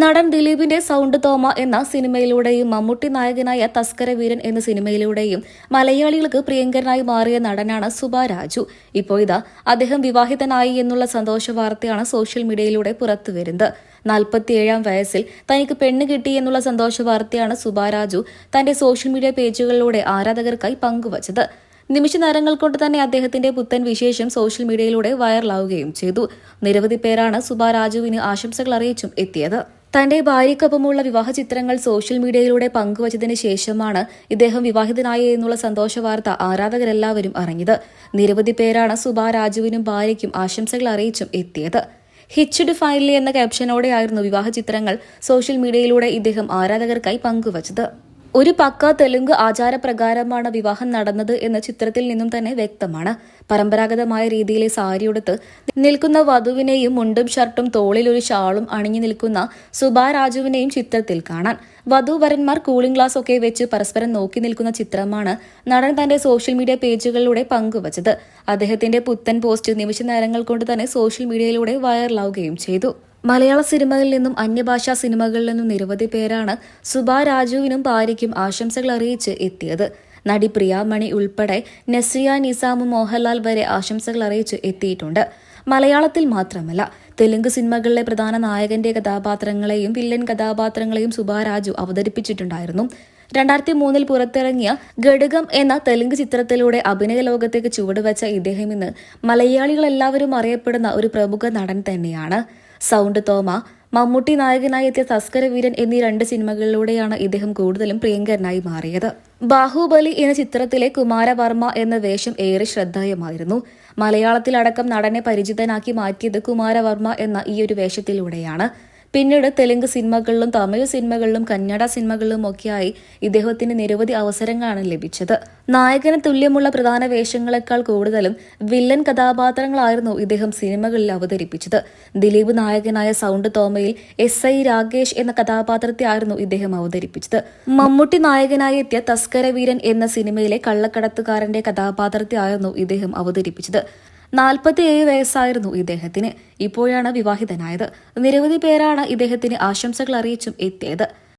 നടൻ ദിലീപിന്റെ സൗണ്ട് തോമ എന്ന സിനിമയിലൂടെയും മമ്മൂട്ടി നായകനായ തസ്കര വീരൻ എന്ന സിനിമയിലൂടെയും മലയാളികൾക്ക് പ്രിയങ്കരനായി മാറിയ നടനാണ് സുബ രാജു. ഇപ്പോൾ ഇതാ അദ്ദേഹം വിവാഹിതനായി എന്നുള്ള സന്തോഷ വാർത്തയാണ് സോഷ്യൽ മീഡിയയിലൂടെ പുറത്തുവരുന്നത് നാൽപ്പത്തിയേഴാം വയസ്സിൽ തനിക്ക് പെണ്ണ് കിട്ടി എന്നുള്ള സന്തോഷ വാർത്തയാണ് സുബ രാജു തന്റെ സോഷ്യൽ മീഡിയ പേജുകളിലൂടെ ആരാധകർക്കായി പങ്കുവച്ചത്. നിമിഷ നേരങ്ങൾ കൊണ്ട് തന്നെ അദ്ദേഹത്തിന്റെ പുത്തൻ വിശേഷം സോഷ്യൽ മീഡിയയിലൂടെ വൈറലാവുകയും ചെയ്തു. നിരവധി പേരാണ് സുബ രാജുവിന് ആശംസകൾ അറിയിച്ചും എത്തിയത്. തന്റെ ഭാര്യയ്ക്കൊപ്പമുള്ള വിവാഹ ചിത്രങ്ങൾ സോഷ്യൽ മീഡിയയിലൂടെ പങ്കുവച്ചതിന് ശേഷമാണ് ഇദ്ദേഹം വിവാഹിതനായി എന്നുള്ള സന്തോഷ വാർത്ത ആരാധകരെല്ലാവരും അറിഞ്ഞത്. നിരവധി പേരാണ് സുബ രാജുവിനും ഭാര്യയ്ക്കും ആശംസകൾ അറിയിച്ചും എത്തിയത്. ഹിച്ച്ഡ് ഫൈനലി എന്ന ക്യാപ്ഷനോടെയായിരുന്നു വിവാഹ ചിത്രങ്ങൾ സോഷ്യൽ മീഡിയയിലൂടെ ഇദ്ദേഹം ആരാധകർക്കായി പങ്കുവച്ചത്. ഒരു പക്ക തെലുങ്ക് ആചാരപ്രകാരമാണ് വിവാഹം നടന്നത് എന്ന ചിത്രത്തിൽ നിന്നും തന്നെ വ്യക്തമാണ്. പരമ്പരാഗതമായ രീതിയിലെ സാരിയുടുത്ത് നിൽക്കുന്ന വധുവിനെയും മുണ്ടും ഷർട്ടും തോളിൽ ഒരു ഷാളും അണിഞ്ഞു നിൽക്കുന്ന സുബാ രാജുവിനെയും ചിത്രത്തിൽ കാണാൻ വധുവരന്മാർ കൂളിംഗ് ഗ്ലാസ് ഒക്കെ വെച്ച് പരസ്പരം നോക്കി നിൽക്കുന്ന ചിത്രമാണ് നടൻ തന്റെ സോഷ്യൽ മീഡിയ പേജുകളിലൂടെ പങ്കുവച്ചത്. അദ്ദേഹത്തിന്റെ പുത്തൻ പോസ്റ്റ് നിമിഷ നേരങ്ങൾ കൊണ്ട് തന്നെ സോഷ്യൽ മീഡിയയിലൂടെ വൈറലാവുകയും ചെയ്തു. മലയാള സിനിമകളിൽ നിന്നും അന്യഭാഷാ സിനിമകളിൽ നിന്നും നിരവധി പേരാണ് സുബാ രാജുവിനും ഭാര്യയ്ക്കും ആശംസകൾ അറിയിച്ച് എത്തിയത്. നടി പ്രിയാമണി ഉൾപ്പെടെ നസ്രിയ നിസാമും മോഹൻലാൽ വരെ ആശംസകൾ അറിയിച്ച് എത്തിയിട്ടുണ്ട്. മലയാളത്തിൽ മാത്രമല്ല തെലുങ്ക് സിനിമകളിലെ പ്രധാന നായകന്റെ കഥാപാത്രങ്ങളെയും വില്ലൻ കഥാപാത്രങ്ങളെയും സുബാ രാജു അവതരിപ്പിച്ചിട്ടുണ്ടായിരുന്നു. രണ്ടായിരത്തി മൂന്നിൽ പുറത്തിറങ്ങിയ ഘടകം എന്ന തെലുങ്ക് ചിത്രത്തിലൂടെ അഭിനയ ലോകത്തേക്ക് ചുവടുവെച്ച ഇദ്ദേഹം ഇന്ന് മലയാളികളെല്ലാവരും അറിയപ്പെടുന്ന ഒരു പ്രമുഖ നടൻ തന്നെയാണ്. സൗണ്ട് തോമ. മമ്മൂട്ടി നായകനായി എത്തിയ തസ്കര വീരൻ എന്നീ രണ്ട് സിനിമകളിലൂടെയാണ് ഇദ്ദേഹം കൂടുതലും പ്രിയങ്കരനായി മാറിയത്. ബാഹുബലി എന്ന ചിത്രത്തിലെ കുമാരവർമ്മ എന്ന വേഷം ഏറെ ശ്രദ്ധേയമായിരുന്നു. മലയാളത്തിലടക്കം നടനെ പരിചിതനാക്കി മാറ്റിയത് കുമാരവർമ്മ എന്ന ഈ ഒരു വേഷത്തിലൂടെയാണ്. പിന്നീട് തെലുങ്ക് സിനിമകളിലും തമിഴ് സിനിമകളിലും കന്നഡ സിനിമകളിലും ഒക്കെയായി ഇദ്ദേഹത്തിന് നിരവധി അവസരങ്ങളാണ് ലഭിച്ചത്. നായകന് തുല്യമുള്ള പ്രധാന വേഷങ്ങളെക്കാൾ കൂടുതലും വില്ലൻ കഥാപാത്രങ്ങളായിരുന്നു ഇദ്ദേഹം സിനിമകളിൽ അവതരിപ്പിച്ചത്. ദിലീപ് നായകനായ സൗണ്ട് തോമയിൽ എസ് ഐ രാകേഷ് എന്ന കഥാപാത്രത്തെ ആയിരുന്നു ഇദ്ദേഹം അവതരിപ്പിച്ചത്. മമ്മൂട്ടി നായകനായി എത്തിയ തസ്കരവീരൻ എന്ന സിനിമയിലെ കള്ളക്കടത്തുകാരന്റെ കഥാപാത്രത്തെ ആയിരുന്നു ഇദ്ദേഹം അവതരിപ്പിച്ചത്. നാൽപ്പത്തിയേഴ് വയസ്സായിരുന്നു ഇദ്ദേഹത്തിന്. ഇപ്പോഴാണ് വിവാഹിതനായത്. നിരവധി പേരാണ് ഇദ്ദേഹത്തിന് ആശംസകൾ അറിയിച്ചും എത്തിയത്.